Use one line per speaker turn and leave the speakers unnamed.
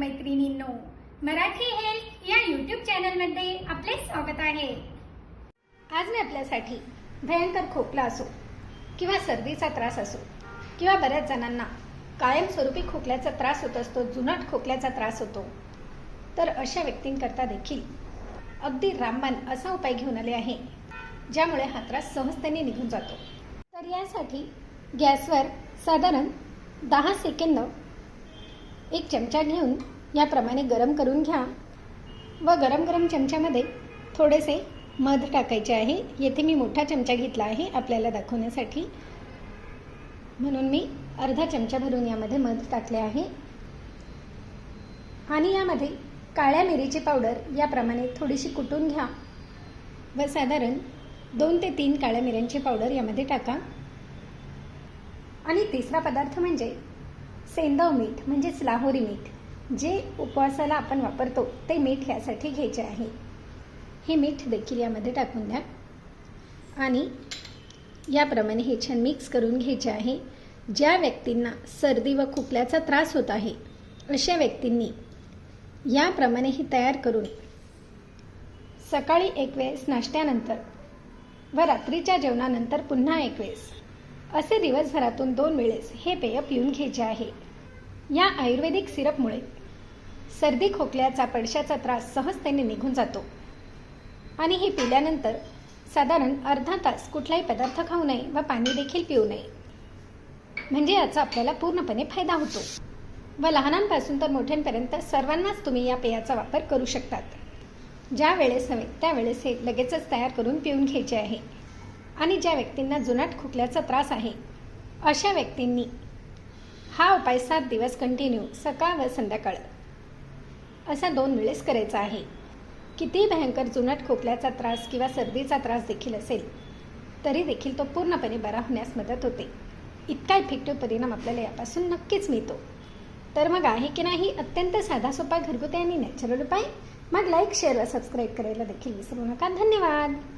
मैत्रिणींनो मराठी हेल्थ या यूट्यूब चॅनलमध्ये आपले स्वागत आहे. आज मी आपल्यासाठी भयंकर खोकला असो किंवा सर्दीचा त्रास असो किंवा बऱ्याच जणांना कायमस्वरूपी खोकल्याचा त्रास होत असतो जुनाट खोकल्याचा त्रास होतो तर अशा व्यक्तींकरता देखील अगदी रामबाण असा उपाय घेऊन आले आहे ज्यामुळे हा त्रास सहजतेने निघून जातो. तर यासाठी गॅसवर साधारण दहा सेकंद एक चमचा घेऊन याप्रमाणे गरम करून घ्या. व गरम गरम चमच्यामध्ये थोडेसे मध टाकायचे आहे. येथे मी मोठा चमचा घेतला आहे आपल्याला दाखवण्यासाठी. म्हणून मी अर्धा चमचा भरून यामध्ये मध टाकले आहे. आणि यामध्ये काळ्या मिरीची पावडर याप्रमाणे थोडीशी कुटून घ्या. व साधारण दोन ते तीन काळ्या मिऱ्यांची पावडर यामध्ये टाका. आणि तिसरा पदार्थ म्हणजे सेंदव मीठ म्हणजेच लाहोरी मीठ जे उपवासाला आपण वापरतो ते मीठ यासाठी घ्यायचे आहे. हे मीठ देखील यामध्ये टाकून द्या. आणि याप्रमाणे हे छान मिक्स करून घ्यायचे आहे. ज्या व्यक्तींना सर्दी व खोकल्याचा त्रास होत आहे अशा व्यक्तींनी याप्रमाणे हे तयार करून सकाळी एक वेळेस नाश्त्यानंतर व रात्रीच्या जेवणानंतर पुन्हा एक वेळेस असे दिवसभरातून दोन वेळेस हे पेय पिऊन घ्यायचे आहे. या आयुर्वेदिक सिरपमुळे सर्दी खोकल्याचा पडशाचा त्रास सहजतेने निघून जातो. आणि हे पिल्यानंतर साधारण अर्धा तास कुठलाही पदार्थ खाऊ नये व पाणी देखील पिऊ नये. म्हणजे याचा आपल्याला पूर्णपणे फायदा होतो. व लहानांपासून तर मोठ्यांपर्यंत सर्वांनाच तुम्ही या पेयाचा वापर करू शकतात. ज्या वेळेस हवे त्यावेळेस हे लगेचच तयार करून पिऊन घ्यायचे आहे. आणि ज्या व्यक्तींना जुनाट खोकल्याचा त्रास आहे अशा व्यक्तींनी हा उपाय सात दिवस कंटिन्यू सकाळ व संध्याकाळ. असा दोन वेळेस करायचा आहे. किती भयंकर जुनाट खोकल्याचा त्रास किंवा सर्दीचा त्रास देखील असेल तरी देखील तो पूर्णपणे बरा होण्यास मदत होते. इतका इफेक्टिव्ह परिणाम आपल्याला यापासून नक्कीच मिळतो. तर मग आहे की नाही अत्यंत साधा सोपा घरगुती आणि नॅचरल उपाय? मग लाईक शेअर व सबस्क्राईब करायला देखील विसरू नका. धन्यवाद!